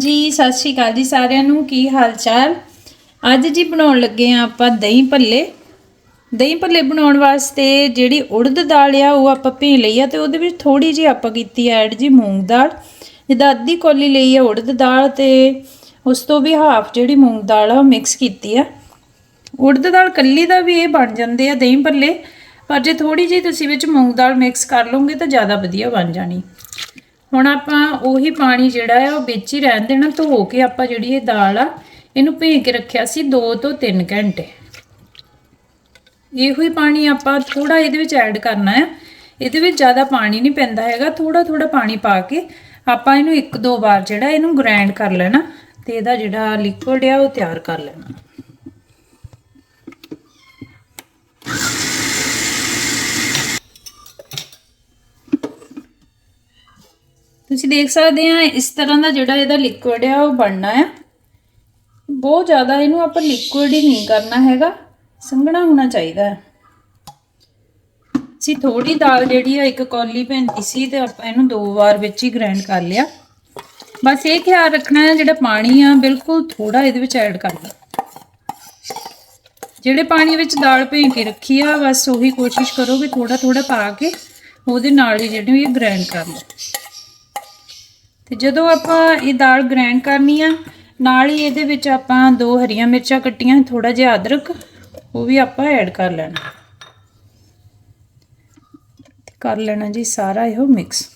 ਹਾਂਜੀ, ਸਤਿ ਸ਼੍ਰੀ ਅਕਾਲ ਜੀ ਸਾਰਿਆਂ ਨੂੰ। ਕੀ ਹਾਲ ਚਾਲ? ਅੱਜ ਜੀ ਬਣਾਉਣ ਲੱਗੇ ਆ ਆਪਾਂ ਦਹੀਂ ਭੱਲੇ। ਦਹੀਂ ਭੱਲੇ ਬਣਾਉਣ ਵਾਸਤੇ ਜਿਹੜੀ ਉੜਦ ਦਾਲ ਆ, ਉਹ ਆਪਾਂ ਭੇ ਲਈ ਆ ਤੇ ਉਹਦੇ ਵਿੱਚ ਥੋੜੀ ਜਿਹੀ ਆਪਾਂ ਕੀਤੀ ਐਡ ਜੀ ਮੂੰਗ ਦਾਲ। ਜਿੱਦਾਂ ਅੱਧੀ ਕੋਲੀ ਲਈ ਆ ਉੜਦ ਦਾਲ ਤੇ ਉਸ ਤੋਂ ਵੀ ਹਾਫ ਜਿਹੜੀ ਮੂੰਗ ਦਾਲ ਆ, ਉਹ ਮਿਕਸ ਕੀਤੀ ਆ। ਉੜਦ ਦਾਲ ਕੱਲੀ ਦਾ ਵੀ ਇਹ ਬਣ ਜਾਂਦੇ ਆ ਦਹੀਂ ਭੱਲੇ, ਪਰ ਜੇ ਥੋੜੀ ਜਿਹੀ ਤੁਸੀਂ ਵਿੱਚ ਮੂੰਗ ਦਾਲ ਮਿਕਸ ਕਰ ਲਓਗੇ ਤਾਂ ਜ਼ਿਆਦਾ ਵਧੀਆ ਬਣ ਜਾਣੀ। ਹੁਣ ਆਪਾਂ ਉਹੀ ਪਾਣੀ ਜਿਹੜਾ ਆ ਉਹ ਵਿੱਚ ਹੀ ਰਹਿਣ ਦੇਣਾ, ਧੋ ਕੇ ਆਪਾਂ ਜਿਹੜੀ ਇਹ ਦਾਲ ਆ, ਇਹਨੂੰ ਭੇ ਕੇ ਰੱਖਿਆ ਸੀ 2 ਤੋਂ 3 ਘੰਟੇ। ਇਹੋ ਹੀ ਪਾਣੀ ਆਪਾਂ ਥੋੜਾ ਇਹਦੇ ਵਿੱਚ ਐਡ ਕਰਨਾ ਹੈ ਇਹਦੇ ਵਿੱਚ ਜ਼ਿਆਦਾ ਪਾਣੀ ਨਹੀਂ ਪੈਂਦਾ ਹੈਗਾ ਥੋੜਾ ਥੋੜਾ ਪਾਣੀ ਪਾ ਕੇ ਆਪਾਂ ਇਹਨੂੰ ਇੱਕ ਦੋ ਵਾਰ ਜਿਹੜਾ ਇਹਨੂੰ ਗ੍ਰਾਈਂਡ ਕਰ ਲੈਣਾ ਤੇ ਇਹਦਾ ਜਿਹੜਾ ਲਿਕੁਇਡ ਆ ਉਹ ਤਿਆਰ ਕਰ ਲੈਣਾ। ਤੁਸੀਂ ਦੇਖ ਸਕਦੇ ਆ, ਇਸ ਤਰ੍ਹਾਂ ਦਾ ਜਿਹੜਾ ਇਹਦਾ ਲਿਕੁਇਡ ਆ, ਉਹ ਬਣਨਾ ਆ। ਬਹੁਤ ਜ਼ਿਆਦਾ ਇਹਨੂੰ ਆਪਾਂ ਲਿਕੁਇਡ ਹੀ ਨਹੀਂ ਕਰਨਾ ਹੈਗਾ, ਸੰਘਣਾ ਹੋਣਾ ਚਾਹੀਦਾ ਹੈ। ਸੀ ਥੋੜੀ ਦਾਲ ਜਿਹੜੀ ਆ, ਇੱਕ ਕੌਲੀ ਪੈਂਦੀ ਸੀ ਤੇ ਆਪਾਂ ਇਹਨੂੰ ਦੋ ਵਾਰ ਵਿੱਚ ਹੀ ਗ੍ਰਾਈਂਡ ਕਰ ਲਿਆ। ਬਸ ਇਹ ਖਿਆਲ ਰੱਖਣਾ ਹੈ, ਜਿਹੜਾ ਪਾਣੀ ਆ, ਬਿਲਕੁਲ ਥੋੜਾ ਇਹਦੇ ਵਿੱਚ ਐਡ ਕਰਨਾ ਜਿਹੜੇ ਪਾਣੀ ਵਿੱਚ ਦਾਲ ਭੇ ਕੇ ਰੱਖੀ ਆ, ਬਸ ਉਹੀ ਕੋਸ਼ਿਸ਼ ਕਰੋ ਵੀ ਥੋੜਾ ਥੋੜਾ ਪਾ ਕੇ ਉਹਦੇ ਨਾਲ ਹੀ ਜਿਹੜੀ ਇਹ ਗ੍ਰਾਈਂਡ ਕਰ ਲਓ। ਤੇ ਜਦੋਂ ਆਪਾਂ ਇਹ ਦਾਲ ਗ੍ਰਾਈਂਡ ਕਰਨੀ ਆ, ਨਾਲ ਹੀ ਇਹਦੇ ਵਿੱਚ ਆਪਾਂ ਦੋ ਹਰੀਆਂ ਮਿਰਚਾਂ ਕੱਟੀਆਂ ਥੋੜਾ ਜਿਹਾ ਅਦਰਕ, ਉਹ ਵੀ ਆਪਾਂ ਐਡ ਕਰ ਲੈਣਾ। ਕਰ ਲੈਣਾ ਜੀ ਸਾਰਾ ਇਹੋ ਮਿਕਸ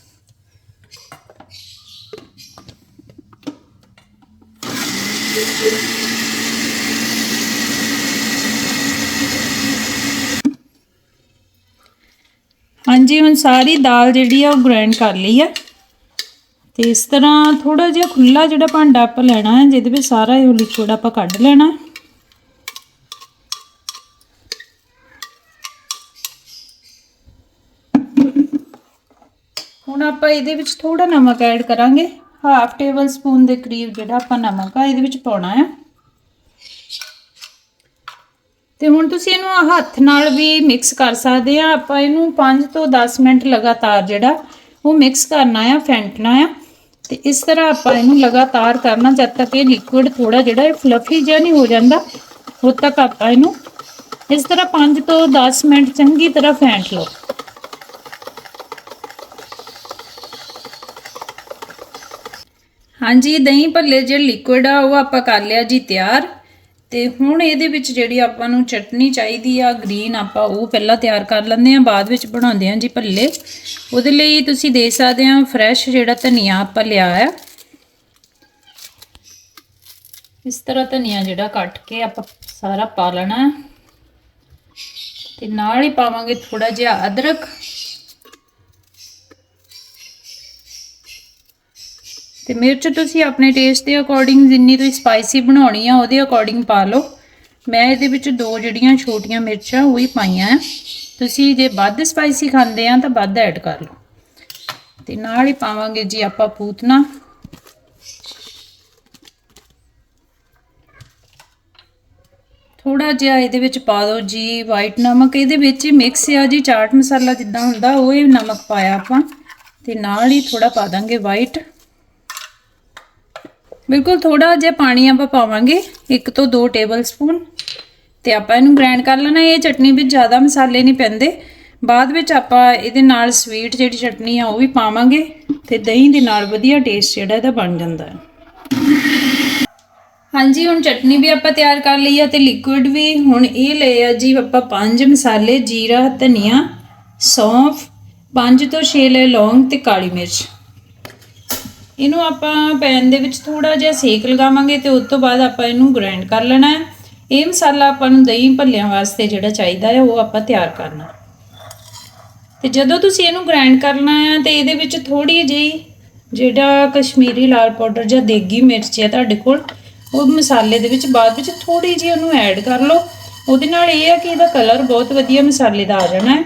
ਹਾਂਜੀ, ਹੁਣ ਸਾਰੀ ਦਾਲ ਜਿਹੜੀ ਆ ਉਹ ਗ੍ਰਾਈਂਡ ਕਰ ਲਈ ਆ। ਤੇ ਇਸ ਤਰ੍ਹਾਂ ਥੋੜਾ ਜਿਹਾ ਖੁੱਲਾ ਜਿਹੜਾ ਭਾਂਡਾ ਆਪਾਂ ਲੈਣਾ ਹੈ, ਜਿਹਦੇ ਵਿੱਚ ਸਾਰਾ ਇਹ ਲਿਕੁਇਡ ਆਪਾਂ ਕੱਢ ਲੈਣਾ ਹੁਣ ਆਪਾਂ ਇਹਦੇ ਵਿੱਚ ਥੋੜਾ ਨਮਕ ਐਡ ਕਰਾਂਗੇ। ਹਾਫ ਟੇਬਲ ਸਪੂਨ ਦੇ ਕਰੀਬ ਜਿਹੜਾ ਆਪਾਂ ਨਮਕ ਆ, ਇਹਦੇ ਵਿੱਚ ਪਾਉਣਾ ਆ ਤੇ ਹੁਣ ਤੁਸੀਂ ਇਹਨੂੰ ਹੱਥ ਨਾਲ ਵੀ ਮਿਕਸ ਕਰ ਸਕਦੇ ਆ। ਆਪਾਂ ਇਹਨੂੰ 5 ਤੋਂ 10 ਮਿੰਟ ਲਗਾਤਾਰ ਜਿਹੜਾ ਉਹ ਮਿਕਸ ਕਰਨਾ ਆ, ਫੈਂਟਣਾ ਆ। ਤੇ ਇਸ ਤਰ੍ਹਾਂ ਆਪਾਂ ਇਹਨੂੰ ਲਗਾਤਾਰ ਕਰਨਾ, ਜਦ ਤੱਕ ਇਹ ਲਿਕੁਇਡ ਥੋੜਾ ਜਿਹੜਾ ਇਹ ਫਲਫੀ ਜਿਹਾ ਨਹੀਂ ਹੋ ਜਾਂਦਾ, ਉਦ ਤੱਕ ਆਪਾਂ ਇਹਨੂੰ ਇਸ ਤਰ੍ਹਾਂ 5 ਤੋਂ 10 ਮਿੰਟ ਚੰਗੀ ਤਰ੍ਹਾਂ ਫੈਂਟ ਲਓ। ਹਾਂਜੀ, ਦਹੀਂ ਭੱਲੇ ਜਿਹੜਾ ਲਿਕੁਇਡ ਆ, ਉਹ ਆਪਾਂ ਕਰ ਲਿਆ ਜੀ ਤਿਆਰ। ਤੇ ਹੁਣ ਇਹਦੇ ਵਿੱਚ ਜਿਹੜੀ ਆਪਾਂ ਨੂੰ ਚਟਨੀ ਚਾਹੀਦੀ ਆ ਗ੍ਰੀਨ ਆਪਾਂ ਉਹ ਪਹਿਲਾਂ ਤਿਆਰ ਕਰ ਲੈਂਦੇ ਆ ਬਾਅਦ ਵਿੱਚ ਬਣਾਉਂਦੇ ਆ ਜੀ ਭੱਲੇ। ਉਹਦੇ ਲਈ ਤੁਸੀਂ ਦੇ ਸਕਦੇ ਆ ਫਰੈਸ਼ ਜਿਹੜਾ ਧਨੀਆ ਆਪਾਂ ਲਿਆ ਆ। ਇਸ ਤਰ੍ਹਾਂ ਧਨੀਆ ਜਿਹੜਾ ਕੱਟ ਕੇ ਆਪਾਂ ਸਾਰਾ ਪਾ ਲੈਣਾ। ਤੇ ਨਾਲ ਹੀ ਪਾਵਾਂਗੇ ਥੋੜਾ ਜਿਹਾ ਅਦਰਕ। ਤੇ ਮਿਰਚ ਤੁਸੀਂ ਆਪਣੇ ਟੇਸਟ ਦੇ ਅਕੋਰਡਿੰਗ ਜਿੰਨੀ ਤੁਸੀਂ ਸਪਾਈਸੀ ਬਣਾਉਣੀ ਆ, ਉਹਦੇ ਅਕੋਰਡਿੰਗ ਪਾ ਲਓ। ਮੈਂ ਇਹਦੇ ਵਿੱਚ ਦੋ ਜਿਹੜੀਆਂ ਛੋਟੀਆਂ ਮਿਰਚਾਂ, ਉਹ ਹੀ ਪਾਈਆਂ ਆ। ਤੁਸੀਂ ਜੇ ਵੱਧ ਸਪਾਈਸੀ ਖਾਂਦੇ ਆ, ਤਾਂ ਵੱਧ ਐਡ ਕਰ ਲਓ। ਤੇ ਨਾਲ ਹੀ ਪਾਵਾਂਗੇ ਜੀ ਆਪਾਂ ਪੂਤਨਾ। ਥੋੜਾ ਜਿਹਾ ਇਹਦੇ ਵਿੱਚ ਪਾ ਦਿਓ ਜੀ ਵਾਈਟ ਨਮਕ। ਇਹਦੇ ਵਿੱਚ ਹੀ ਮਿਕਸ ਆ ਜੀ, ਚਾਟ ਮਸਾਲਾ ਜਿੱਦਾਂ ਹੁੰਦਾ, ਉਹ ਹੀ ਨਮਕ ਪਾਇਆ ਆਪਾਂ। ਤੇ ਨਾਲ ਹੀ ਥੋੜਾ ਪਾ ਦਾਂਗੇ ਵਾਈਟ ਬਿਲਕੁਲ ਥੋੜਾ ਜਿਹਾ ਪਾਣੀ ਆਪਾਂ ਪਾਵਾਂਗੇ, ਇੱਕ ਤੋਂ 2 ਟੇਬਲ ਸਪੂਨ ਤੇ ਆਪਾਂ ਇਹਨੂੰ ਗ੍ਰਾਈਂਡ ਕਰ ਲੈਣਾ। ਇਹ ਚਟਨੀ ਵਿੱਚ ਜ਼ਿਆਦਾ ਮਸਾਲੇ ਨਹੀਂ ਪੈਂਦੇ। ਬਾਅਦ ਵਿੱਚ ਆਪਾਂ ਇਹਦੇ ਨਾਲ ਸਵੀਟ ਜਿਹੜੀ ਚਟਨੀ ਆ, ਉਹ ਵੀ ਪਾਵਾਂਗੇ ਤੇ ਦਹੀਂ ਦੇ ਨਾਲ ਵਧੀਆ ਟੇਸਟ ਜਿਹੜਾ ਇਹਦਾ ਬਣ ਜਾਂਦਾ ਹੈ। ਹਾਂਜੀ, ਹੁਣ ਚਟਨੀ ਵੀ ਆਪਾਂ ਤਿਆਰ ਕਰ ਲਈ ਆ ਤੇ ਲਿਕੁਇਡ ਵੀ। ਹੁਣ ਇਹ ਲਏ ਆ ਜੀ ਆਪਾਂ ਪੰਜ ਮਸਾਲੇ, ਜੀਰਾ, ਧਨੀਆ, ਸੌਂਫ, ਪੰਜ ਤੋਂ 6 ਲੈ ਲੌਂਗ ਤੇ ਕਾਲੀ ਮਿਰਚ। ਇਹਨੂੰ ਆਪਾਂ ਪੈਨ ਦੇ ਵਿੱਚ ਥੋੜਾ ਜਿਹਾ ਸੇਕ ਲਗਾਵਾਂਗੇ ਤੇ ਉਸ ਤੋਂ ਬਾਅਦ ਆਪਾਂ ਇਹਨੂੰ ਗ੍ਰਾਈਂਡ ਕਰ ਲੈਣਾ ਹੈ। ਇਹ ਮਸਾਲਾ ਆਪਾਂ ਨੂੰ ਦਹੀਂ ਭੱਲਿਆਂ ਵਾਸਤੇ ਜਿਹੜਾ ਚਾਹੀਦਾ ਹੈ, ਉਹ ਆਪਾਂ ਤਿਆਰ ਕਰਨਾ। ਤੇ ਜਦੋਂ ਤੁਸੀਂ ਇਹਨੂੰ ਗ੍ਰਾਈਂਡ ਕਰਨਾ ਹੈ ਤੇ ਇਹਦੇ ਵਿੱਚ ਥੋੜੀ ਜਿਹੀ ਜਿਹੜਾ ਕਸ਼ਮੀਰੀ ਲਾਲ ਪਾਊਡਰ ਜਾਂ ਦੇਗੀ ਮਿਰਚ ਹੈ ਤੁਹਾਡੇ ਕੋਲ, ਉਹ ਮਸਾਲੇ ਦੇ ਵਿੱਚ ਬਾਅਦ ਵਿੱਚ ਥੋੜੀ ਜਿਹੀ ਉਹਨੂੰ ਐਡ ਕਰ ਲਓ। ਉਹਦੇ ਨਾਲ ਇਹ ਹੈ ਕਿ ਇਹਦਾ ਕਲਰ ਬਹੁਤ ਵਧੀਆ ਮਸਾਲੇ ਦਾ ਆ ਜਾਣਾ ਹੈ।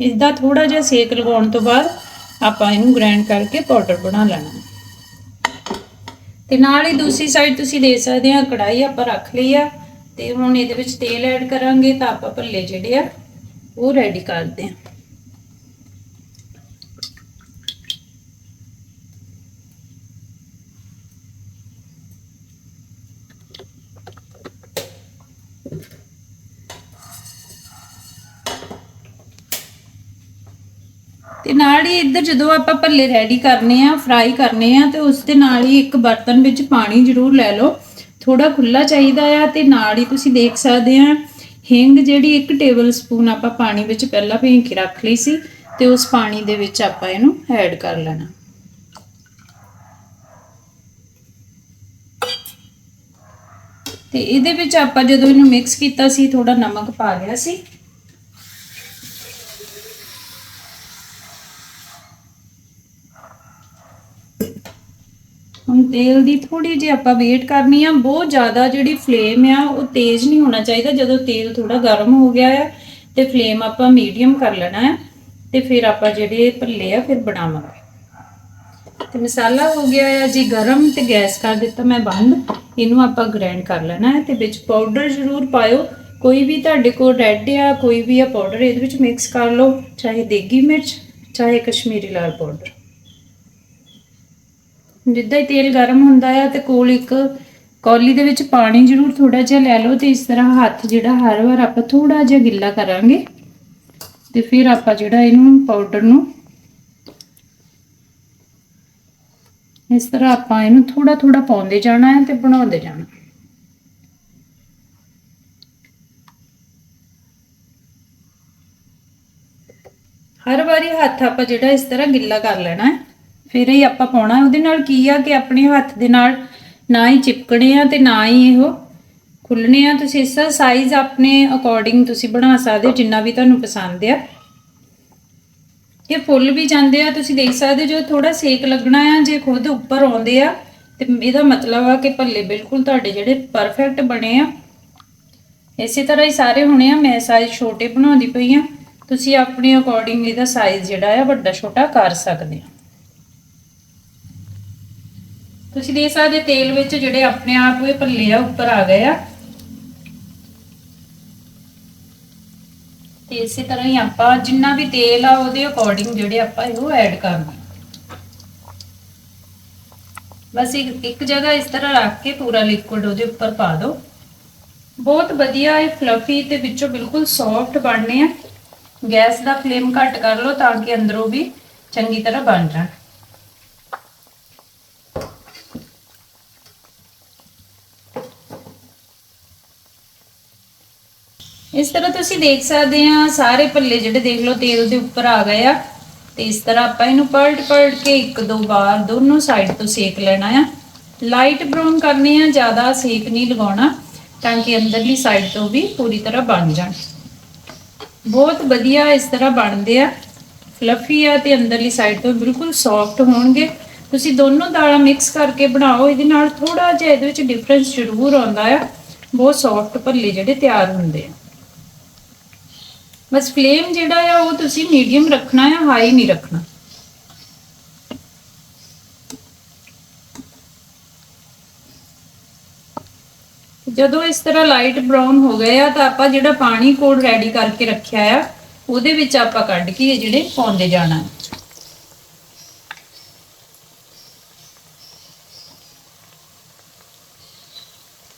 ਇਸਦਾ ਥੋੜਾ ਜਿਹਾ ਸੇਕ ਲਗਾਉਣ ਤੋਂ ਬਾਅਦ ਆਪਾਂ ਇਹਨੂੰ ਗ੍ਰਾਈਂਡ ਕਰਕੇ ਪਾਊਡਰ ਬਣਾ ਲੈਣਾ ਤੇ ਨਾਲ ਹੀ ਦੂਸਰੀ ਸਾਈਡ ਤੁਸੀਂ ਦੇ ਸਕਦੇ ਆ ਕੜਾਈ ਆਪਾਂ ਰੱਖ ਲਈ ਆ। ਤੇ ਹੁਣ ਇਹਦੇ ਵਿੱਚ ਤੇਲ ਐਡ ਕਰਾਂਗੇ ਤਾਂ ਆਪਾਂ ਭੱਲੇ ਜਿਹੜੇ ਆ, ਉਹ ਰੈਡੀ ਕਰਦੇ ਆ। ਤੇ ਨਾਲ ਹੀ ਇੱਧਰ ਜਦੋਂ ਆਪਾਂ ਭੱਲੇ ਰੈਡੀ ਕਰਨੇ ਆ ਫਰਾਈ ਕਰਨੇ ਆ, ਤੇ ਉਸ ਦੇ ਨਾਲ ਹੀ ਇੱਕ ਬਰਤਨ ਵਿੱਚ ਪਾਣੀ ਜ਼ਰੂਰ ਲੈ ਲਓ। ਥੋੜਾ ਖੁੱਲਾ ਚਾਹੀਦਾ ਆ ਤੇ ਨਾਲ ਹੀ ਤੁਸੀਂ ਦੇਖ ਸਕਦੇ ਆ, ਹਿੰਗ ਜਿਹੜੀ 1 ਟੇਬਲ ਸਪੂਨ ਆਪਾਂ ਪਾਣੀ ਵਿੱਚ ਪਹਿਲਾਂ ਭੇਂ ਕੇ ਰੱਖ ਲਈ ਸੀ ਤੇ ਉਸ ਪਾਣੀ ਦੇ ਵਿੱਚ ਆਪਾਂ ਇਹਨੂੰ ਐਡ ਕਰ ਲੈਣਾ। ਤੇ ਇਹਦੇ ਵਿੱਚ ਆਪਾਂ ਜਦੋਂ ਇਹਨੂੰ ਮਿਕਸ ਕੀਤਾ ਸੀ ਥੋੜਾ ਨਮਕ ਪਾ ਲਿਆ ਸੀ। ਹੁਣ ਤੇਲ ਦੀ ਥੋੜੀ ਜਿਹੀ ਆਪਾਂ ਵੇਟ ਕਰਨੀ ਆ, ਬਹੁਤ ਜ਼ਿਆਦਾ ਜਿਹੜੀ ਫਲੇਮ ਆ, ਉਹ ਤੇਜ਼ ਨਹੀਂ ਹੋਣਾ ਚਾਹੀਦਾ ਜਦੋਂ ਤੇਲ ਥੋੜਾ ਗਰਮ ਹੋ ਗਿਆ ਆ ਤੇ ਫਲੇਮ ਆਪਾਂ ਮੀਡੀਅਮ ਕਰ ਲੈਣਾ ਹੈ ਤੇ ਫਿਰ ਆਪਾਂ ਜਿਹੜੇ ਭੱਲੇ ਆ, ਫਿਰ ਬਣਾਵਾਂਗੇ। ਤੇ ਮਸਾਲਾ ਹੋ ਗਿਆ ਆ ਜੀ ਗਰਮ ਤੇ ਗੈਸ ਕਰ ਦਿੱਤਾ ਮੈਂ ਬੰਦ, ਇਹਨੂੰ ਆਪਾਂ ਗ੍ਰਾਈਂਡ ਕਰ ਲੈਣਾ ਹੈ ਤੇ ਵਿੱਚ ਪਾਊਡਰ ਜ਼ਰੂਰ ਪਾਇਓ। ਕੋਈ ਵੀ ਤੁਹਾਡੇ ਕੋਲ ਰੈੱਡ ਆ, ਕੋਈ ਵੀ ਆ ਪਾਊਡਰ ਇਹਦੇ ਵਿੱਚ ਮਿਕਸ ਕਰ ਲਓ, ਚਾਹੇ ਦੇਗੀ ਮਿਰਚ, ਚਾਹੇ ਕਸ਼ਮੀਰੀ ਲਾਲ ਪਾਊਡਰ ਜਿੱਦਾਂ ਹੀ ਤੇਲ ਗਰਮ ਹੁੰਦਾ ਆ ਤੇ ਕੋਲ ਇੱਕ ਕੌਲੀ ਦੇ ਵਿੱਚ ਪਾਣੀ ਜ਼ਰੂਰ ਥੋੜਾ ਜਿਹਾ ਲੈ ਲਓ ਤੇ ਇਸ ਤਰ੍ਹਾਂ ਹੱਥ ਜਿਹੜਾ ਹਰ ਵਾਰ ਆਪਾਂ ਥੋੜਾ ਜਿਹਾ ਗਿੱਲਾ ਕਰਾਂਗੇ ਤੇ ਫਿਰ ਆਪਾਂ ਜਿਹੜਾ ਇਹਨੂੰ ਪਾਊਡਰ ਨੂੰ ਇਸ ਤਰ੍ਹਾਂ ਆਪਾਂ ਇਹਨੂੰ ਥੋੜਾ ਥੋੜਾ ਪਾਉਂਦੇ ਜਾਣਾ ਹੈ ਤੇ ਬਣਾਉਂਦੇ ਜਾਣਾ। ਹਰ ਵਾਰੀ ਹੱਥ ਆਪਾਂ ਜਿਹੜਾ ਇਸ ਤਰ੍ਹਾਂ ਗਿੱਲਾ ਕਰ ਲੈਣਾ ਹੈ। ਫਿਰ ਇਹ ਆਪਾਂ ਪਾਉਣਾ। ਉਹਦੇ ਨਾਲ ਕੀ ਆ ਕਿ ਆਪਣੇ ਹੱਥ ਦੇ ਨਾਲ ਨਾ ਹੀ ਚਿਪਕਣੇ ਆ ਤੇ ਨਾ ਹੀ ਇਹੋ ਖੁੱਲਣੇ ਆ। ਤੁਸੀਂ ਇਸ ਸਾਈਜ਼ ਆਪਣੇ ਅਕੋਰਡਿੰਗ ਤੁਸੀਂ ਬਣਾ ਸਕਦੇ ਹੋ, ਜਿੰਨਾ ਵੀ ਤੁਹਾਨੂੰ ਪਸੰਦ ਆ। ਇਹ ਫੁੱਲ ਵੀ ਜਾਂਦੇ ਆ। ਤੁਸੀਂ ਦੇਖ ਸਕਦੇ ਜੋ ਥੋੜਾ ਸੇਕ ਲੱਗਣਾ ਆ, ਜੇ ਖੁਦ ਉੱਪਰ ਆਉਂਦੇ ਆ, ਤੇ ਇਹਦਾ ਮਤਲਬ ਆ ਕਿ ਭੱਲੇ ਬਿਲਕੁਲ ਤੁਹਾਡੇ ਜਿਹੜੇ ਪਰਫੈਕਟ ਬਣੇ ਆ। ਇਸੇ ਤਰ੍ਹਾਂ ਹੀ ਸਾਰੇ ਹੋਣੇ ਆ, ਮੈਂ ਸਾਈਜ਼ ਛੋਟੇ ਬਣਾਉਂਦੀ ਪਈ ਆ। ਤੁਸੀਂ ਆਪਣੇ ਅਕੋਰਡਿੰਗ ਇਹਦਾ ਸਾਈਜ਼ ਜਿਹੜਾ ਆ ਵੱਡਾ ਛੋਟਾ ਕਰ ਸਕਦੇ ਆ ਤੁਸੀਂ ਦੇਖ ਸਕਦੇ ਤੇਲ ਵਿੱਚ ਜਿਹੜੇ ਆਪਣੇ ਆਪ ਇਹ ਭੱਲੇ ਆ, ਉੱਪਰ ਆ ਗਏ ਆ। ਤੇ ਇਸੇ ਤਰ੍ਹਾਂ ਹੀ ਆਪਾਂ ਜਿੰਨਾ ਵੀ ਤੇਲ ਆ, ਉਹਦੇ ਅਕੋਰਡਿੰਗ ਜਿਹੜੇ ਆਪਾਂ ਇਹਨੂੰ ਐਡ ਕਰਨਾ। ਬਸ ਇੱਕ ਇੱਕ ਜਗ੍ਹਾ ਇਸ ਤਰ੍ਹਾਂ ਰੱਖ ਕੇ ਪੂਰਾ ਲਿਕੁਇਡ ਉਹਦੇ ਉੱਪਰ ਪਾ ਦਿਓ ਬਹੁਤ ਵਧੀਆ ਇਹ ਫਲਫੀ ਤੇ ਵਿੱਚੋਂ ਬਿਲਕੁਲ ਸੌਫਟ ਬਣਨੇ ਆ। ਗੈਸ ਦਾ ਫਲੇਮ ਘੱਟ ਕਰ ਲਓ ਤਾਂ ਕਿ ਅੰਦਰੋਂ ਵੀ ਚੰਗੀ ਤਰ੍ਹਾਂ ਬਣ ਜਾਣ। ਇਸ ਤਰ੍ਹਾਂ ਤੁਸੀਂ ਦੇਖ ਸਕਦੇ ਆ, ਸਾਰੇ ਭੱਲੇ ਜਿਹੜੇ ਦੇਖ ਲਓ ਤੇਲ ਦੇ ਉੱਪਰ ਆ ਗਏ ਆ। ਤੇ ਇਸ ਤਰ੍ਹਾਂ ਆਪਾਂ ਇਹਨੂੰ ਪਲਟ ਪਲਟ ਕੇ ਇੱਕ ਦੋ ਵਾਰ ਦੋਨੋਂ ਸਾਈਡ ਤੋਂ ਸੇਕ ਲੈਣਾ ਆ। ਲਾਈਟ ਬਰਾਊਨ ਕਰਨੇ ਆ, ਜ਼ਿਆਦਾ ਸੇਕ ਨਹੀਂ ਲਗਾਉਣਾ, ਤਾਂ ਕਿ ਅੰਦਰਲੀ ਸਾਈਡ ਤੋਂ ਵੀ ਪੂਰੀ ਤਰ੍ਹਾਂ ਬਣ ਜਾਣ। ਬਹੁਤ ਵਧੀਆ ਇਸ ਤਰ੍ਹਾਂ ਬਣਦੇ ਆ। ਫਲਫੀ ਆ ਤੇ ਅੰਦਰਲੀ ਸਾਈਡ ਤੋਂ ਬਿਲਕੁਲ ਸੌਫਟ ਹੋਣਗੇ। ਤੁਸੀਂ ਦੋਨੋਂ ਦਾਲਾਂ ਮਿਕਸ ਕਰਕੇ ਬਣਾਓ, ਇਹਦੇ ਨਾਲ ਥੋੜਾ ਜਿਹਾ ਇਹਦੇ ਵਿੱਚ ਡਿਫਰੈਂਸ ਜ਼ਰੂਰ ਆਉਂਦਾ ਆ। ਬਹੁਤ ਸੌਫਟ ਭੱਲੇ ਜਿਹੜੇ ਤਿਆਰ ਹੁੰਦੇ ਆ। ਬਸ ਫਲੇਮ ਜਿਹੜਾ ਆ, ਉਹ ਤੁਸੀਂ ਮੀਡੀਅਮ ਰੱਖਣਾ ਆ ਹਾਈ ਨਹੀਂ ਰੱਖਣਾ। ਜਦੋਂ ਇਸ ਤਰ੍ਹਾਂ ਲਾਈਟ ਬਰਾਊਨ ਹੋ ਗਏ ਆ, ਤਾਂ ਆਪਾਂ ਜਿਹੜਾ ਪਾਣੀ ਕੋਡ ਰੈਡੀ ਕਰਕੇ ਰੱਖਿਆ ਆ, ਉਹਦੇ ਵਿੱਚ ਆਪਾਂ ਕੱਢ ਕੇ ਇਹ ਜਿਹੜੇ ਪਾਉਂਦੇ ਜਾਣਾ। ਹੈ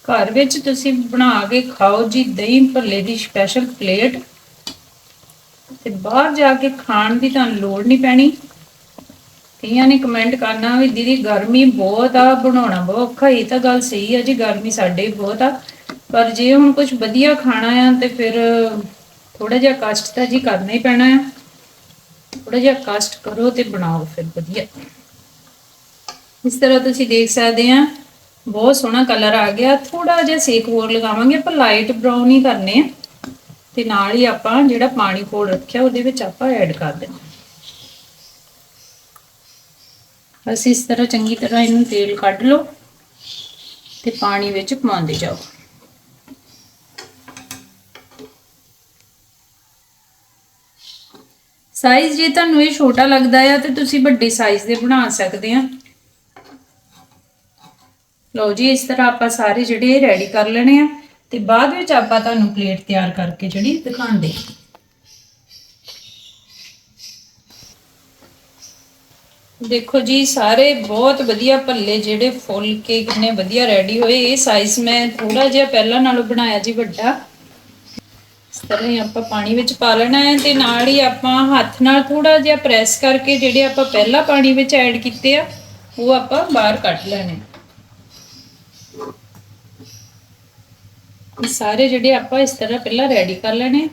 ਘਰ ਵਿੱਚ ਤੁਸੀਂ ਬਣਾ ਕੇ ਖਾਓ ਜੀ, ਦਹੀਂ ਭੱਲੇ ਦੀ ਸਪੈਸ਼ਲ ਪਲੇਟ ਤੇ ਬਾਹਰ ਜਾ ਕੇ ਖਾਣ ਦੀ ਤੁਹਾਨੂੰ ਲੋੜ ਨਹੀਂ ਪੈਣੀ। ਕਈਆਂ ਨੇ ਕਮੈਂਟ ਕਰਨਾ ਵੀ ਦੀਦੀ ਗਰਮੀ ਬਹੁਤ ਆ, ਬਣਾਉਣਾ ਬਹੁਤ ਔਖਾ ਹੀ ਤਾਂ ਗੱਲ ਸਹੀ ਆ ਜੀ, ਗਰਮੀ ਸਾਡੇ ਵੀ ਬਹੁਤ ਆ। ਪਰ ਜੇ ਹੁਣ ਕੁਝ ਵਧੀਆ ਖਾਣਾ ਆ ਤੇ ਫਿਰ ਥੋੜਾ ਜਿਹਾ ਕਸ਼ਟ ਤਾਂ ਜੀ ਕਰਨਾ ਹੀ ਪੈਣਾ ਆ। ਥੋੜਾ ਜਿਹਾ ਕਸ਼ਟ ਕਰੋ ਤੇ ਬਣਾਓ ਫਿਰ ਵਧੀਆ। ਇਸ ਤਰ੍ਹਾਂ ਤੁਸੀਂ ਦੇਖ ਸਕਦੇ ਆ, ਬਹੁਤ ਸੋਹਣਾ ਕਲਰ ਆ ਗਿਆ। ਥੋੜਾ ਜਿਹਾ ਸੇਕ ਹੋਰ ਲਗਾਵਾਂਗੇ ਪਰ ਲਾਈਟ ਬਰਾਊਨ ਹੀ ਕਰਨੇ ਆ। ਤੇ ਨਾਲ ਹੀ ਆਪਾਂ ਜਿਹੜਾ ਪਾਣੀ ਕੋਲ ਰੱਖਿਆ, ਉਹਦੇ ਵਿੱਚ ਆਪਾਂ ਐਡ ਕਰ ਦੇਣਾ। ਬਸ ਇਸ ਤਰ੍ਹਾਂ ਚੰਗੀ ਤਰ੍ਹਾਂ ਇਹਨੂੰ ਤੇਲ ਕੱਢ ਲਓ ਤੇ ਪਾਣੀ ਵਿੱਚ ਪਾਉਂਦੇ ਜਾਓ। ਸਾਈਜ਼ ਜੇ ਤੁਹਾਨੂੰ ਇਹ ਛੋਟਾ ਲੱਗਦਾ ਆ, ਤੇ ਤੁਸੀਂ ਵੱਡੇ ਸਾਈਜ਼ ਦੇ ਬਣਾ ਸਕਦੇ ਆ। ਲਓ ਜੀ, ਇਸ ਤਰ੍ਹਾਂ ਆਪਾਂ ਸਾਰੇ ਜਿਹੜੇ ਰੈਡੀ ਕਰ ਲੈਣੇ ਆ। ਤੇ ਬਾਅਦ ਵਿੱਚ ਆਪਾਂ ਤੁਹਾਨੂੰ ਪਲੇਟ ਤਿਆਰ ਕਰਕੇ ਜਿਹੜੀ ਦਿਖਾਉਂਦੇ ਦੇਖੋ ਜੀ, ਸਾਰੇ ਬਹੁਤ ਵਧੀਆ ਭੱਲੇ ਜਿਹੜੇ ਫੁੱਲ ਕੇ ਕਿੰਨੇ ਵਧੀਆ ਰੈਡੀ ਹੋਏ। ਇਹ ਸਾਈਜ਼ ਮੈਂ ਥੋੜਾ ਜਿਹਾ ਪਹਿਲਾਂ ਨਾਲੋਂ ਬਣਾਇਆ ਜੀ ਵੱਡਾ। ਇਸ ਤਰ੍ਹਾਂ ਹੀ ਆਪਾਂ ਪਾਣੀ ਵਿੱਚ ਪਾ ਲੈਣਾ ਹੈ ਤੇ ਨਾਲ ਹੀ ਆਪਾਂ ਹੱਥ ਨਾਲ ਥੋੜਾ ਜਿਹਾ ਪ੍ਰੈਸ ਕਰਕੇ ਜਿਹੜੇ ਆਪਾਂ ਪਹਿਲਾਂ ਪਾਣੀ ਵਿੱਚ ਐਡ ਕੀਤੇ ਆ, ਉਹ ਆਪਾਂ ਬਾਹਰ ਕੱਢ ਲੈਣੇ। ਇਹ ਸਾਰੇ ਜਿਹੜੇ ਆਪਾਂ ਇਸ ਤਰ੍ਹਾਂ ਪਹਿਲਾਂ ਰੈਡੀ ਕਰ ਲੈਣੇ।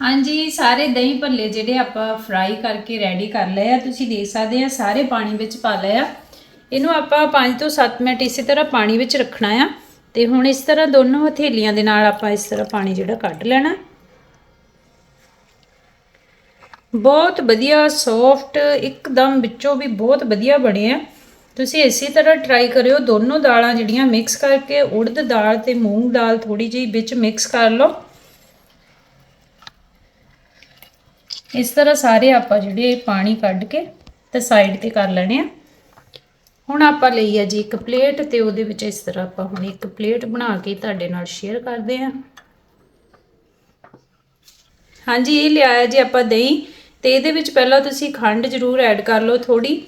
ਹਾਂਜੀ, ਸਾਰੇ ਦਹੀਂ ਭੱਲੇ ਜਿਹੜੇ ਆਪਾਂ ਫਰਾਈ ਕਰਕੇ ਰੈਡੀ ਕਰ ਲਏ ਆ, ਤੁਸੀਂ ਦੇਖ ਸਕਦੇ ਆ, ਸਾਰੇ ਪਾਣੀ ਵਿੱਚ ਪਾ ਲਏ ਆ। ਇਹਨੂੰ ਆਪਾਂ 5 ਤੋਂ 7 ਮਿੰਟ ਇਸੇ ਤਰ੍ਹਾਂ ਪਾਣੀ ਵਿੱਚ ਰੱਖਣਾ ਆ ਤੇ ਹੁਣ ਇਸ ਤਰ੍ਹਾਂ ਦੋਨੋਂ ਹਥੇਲੀਆਂ ਦੇ ਨਾਲ ਆਪਾਂ ਇਸ ਤਰ੍ਹਾਂ ਪਾਣੀ ਜਿਹੜਾ ਕੱਢ ਲੈਣਾ। ਬਹੁਤ ਵਧੀਆ ਸੌਫਟ ਇੱਕਦਮ ਵਿੱਚੋਂ ਵੀ ਬਹੁਤ ਵਧੀਆ ਬਣੇ ਆ। ਤੁਸੀਂ ਇਸੇ ਤਰ੍ਹਾਂ ਟਰਾਈ ਕਰਿਓ, ਦੋਨੋਂ ਦਾਲਾਂ ਜਿਹੜੀਆਂ ਮਿਕਸ ਕਰਕੇ, ਉੜਦ ਦਾਲ ਤੇ ਮੂੰਗ ਦਾਲ ਥੋੜੀ ਜਿਹੀ ਵਿੱਚ ਮਿਕਸ ਕਰ ਲਓ। ਇਸ ਤਰ੍ਹਾਂ ਸਾਰੇ ਆਪਾਂ ਜਿਹੜੇ ਪਾਣੀ ਕੱਢ ਕੇ ਤੇ ਸਾਈਡ ਤੇ ਕਰ ਲੈਣੇ ਆ। ਹੁਣ ਆਪਾਂ ਲਈ ਆ ਜੀ ਇੱਕ ਪਲੇਟ ਤੇ ਉਹਦੇ ਵਿੱਚ ਇਸ ਤਰ੍ਹਾਂ ਆਪਾਂ ਹੁਣ ਇੱਕ ਪਲੇਟ ਬਣਾ ਕੇ ਤੁਹਾਡੇ ਨਾਲ ਸ਼ੇਅਰ ਕਰਦੇ ਆ। ਹਾਂਜੀ, ਇਹ ਲਿਆਇਆ ਜੀ ਆਪਾਂ ਦਹੀਂ ਤੇ ਇਹਦੇ ਵਿੱਚ ਪਹਿਲਾਂ ਤੁਸੀਂ ਖੰਡ ਜ਼ਰੂਰ ਐਡ ਕਰ ਲਓ ਥੋੜੀ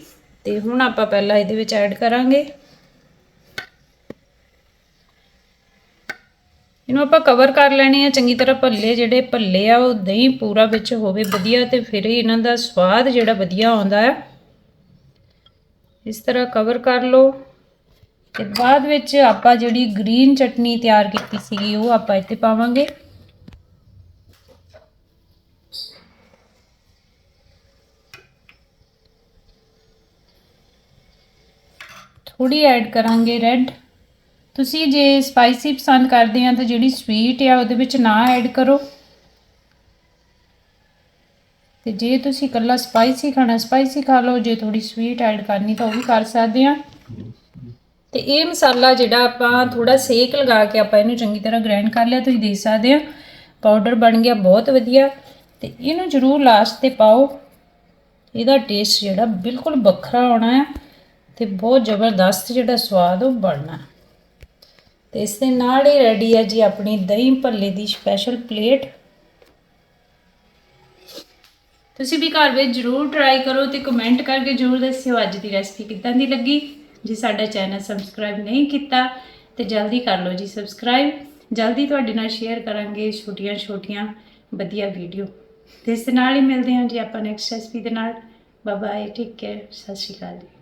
ਤੇ ਹੁਣ ਆਪਾਂ ਪਹਿਲਾਂ ਇਹਦੇ ਵਿੱਚ ਐਡ ਕਰਾਂਗੇ। ਇਹਨੂੰ ਆਪਾਂ ਕਵਰ ਕਰ ਲੈਣੇ ਆ। ਚੰਗੀ ਤਰ੍ਹਾਂ ਭੱਲੇ ਜਿਹੜੇ ਭੱਲੇ ਆ, ਉਹ ਦਹੀਂ ਪੂਰਾ ਵਿੱਚ ਹੋਵੇ ਵਧੀਆ ਤੇ ਫਿਰ ਹੀ ਇਹਨਾਂ ਦਾ ਸਵਾਦ ਜਿਹੜਾ ਵਧੀਆ ਆਉਂਦਾ ਆ। ਇਸ ਤਰ੍ਹਾਂ ਕਵਰ ਕਰ ਲਓ। ਤੇ ਬਾਅਦ ਵਿੱਚ ਆਪਾਂ ਜਿਹੜੀ ਗ੍ਰੀਨ ਚਟਨੀ ਤਿਆਰ ਕੀਤੀ ਸੀਗੀ, ਉਹ ਆਪਾਂ ਇੱਥੇ ਪਾਵਾਂਗੇ। ਥੋੜੀ ਐਡ ਕਰਾਂਗੇ ਰੈੱਡ ਤੁਸੀਂ ਜੇ ਸਪਾਈਸੀ ਪਸੰਦ ਕਰਦੇ ਆ ਤਾਂ ਜਿਹੜੀ ਸਵੀਟ ਆ ਉਹਦੇ ਵਿੱਚ ਨਾ ਐਡ ਕਰੋ। ਤੇ ਜੇ ਤੁਸੀਂ ਇਕੱਲਾ ਸਪਾਈਸੀ ਖਾਣਾ ਸਪਾਈਸੀ ਖਾ ਲਓ, ਜੇ ਥੋੜੀ ਸਵੀਟ ਐਡ ਕਰਨੀ ਤਾਂ ਉਹ ਵੀ ਕਰ ਸਕਦੇ ਆ। ਤੇ ਇਹ ਮਸਾਲਾ ਜਿਹੜਾ ਆਪਾਂ ਥੋੜਾ ਸੇਕ ਲਗਾ ਕੇ ਆਪਾਂ ਇਹਨੂੰ ਚੰਗੀ ਤਰ੍ਹਾਂ ਗ੍ਰਾਈਂਡ ਕਰ ਲਿਆ, ਤੁਸੀਂ ਦੇਖ ਸਕਦੇ ਆ। ਪਾਊਡਰ ਬਣ ਗਿਆ, ਬਹੁਤ ਵਧੀਆ। ਤੇ ਇਹਨੂੰ ਜ਼ਰੂਰ ਲਾਸਟ ਤੇ ਪਾਓ। ਇਹਦਾ ਟੇਸਟ ਜਿਹੜਾ ਬਿਲਕੁਲ ਵੱਖਰਾ ਆਉਣਾ ਹੈ ਤੇ ਬਹੁਤ ਜ਼ਬਰਦਸਤ ਜਿਹੜਾ ਸਵਾਦ ਉਹ ਬਣਨਾ। ਤੇ ਇਸ ਦੇ ਨਾਲ ਹੀ ਰੈਡੀ ਹੈ ਜੀ ਆਪਣੀ ਦਹੀਂ ਭੱਲੇ ਦੀ ਸਪੈਸ਼ਲ ਪਲੇਟ ਤੁਸੀਂ ਵੀ ਘਰ ਵਿੱਚ ਜਰੂਰ ਟਰਾਈ ਕਰੋ ਤੇ ਕਮੈਂਟ ਕਰਕੇ ਜਰੂਰ ਦੱਸਿਓ ਅੱਜ ਦੀ ਰੈਸਪੀ ਕਿੱਦਾਂ ਦੀ ਲੱਗੀ। ਜੇ ਸਾਡਾ ਚੈਨਲ ਸਬਸਕ੍ਰਾਈਬ ਨਹੀਂ ਕੀਤਾ, ਤੇ ਜਲਦੀ ਕਰ ਲਓ ਜੀ ਸਬਸਕ੍ਰਾਈਬ ਜਲਦੀ ਤੁਹਾਡੇ ਨਾਲ ਸ਼ੇਅਰ ਕਰਾਂਗੇ ਛੋਟੀਆਂ-ਛੋਟੀਆਂ ਵਧੀਆ ਵੀਡੀਓ ਤੇ ਇਸ ਦੇ ਨਾਲ ਹੀ ਮਿਲਦੇ ਹਾਂ ਜੀ ਆਪਾਂ ਨੈਕਸਟ ਰੈਸਪੀ ਦੇ ਨਾਲ। ਬਾਏ ਬਾਏ ਟੇਕ ਕੇਅਰ ਸਤਿ ਸ਼੍ਰੀ ਅਕਾਲ ਜੀ।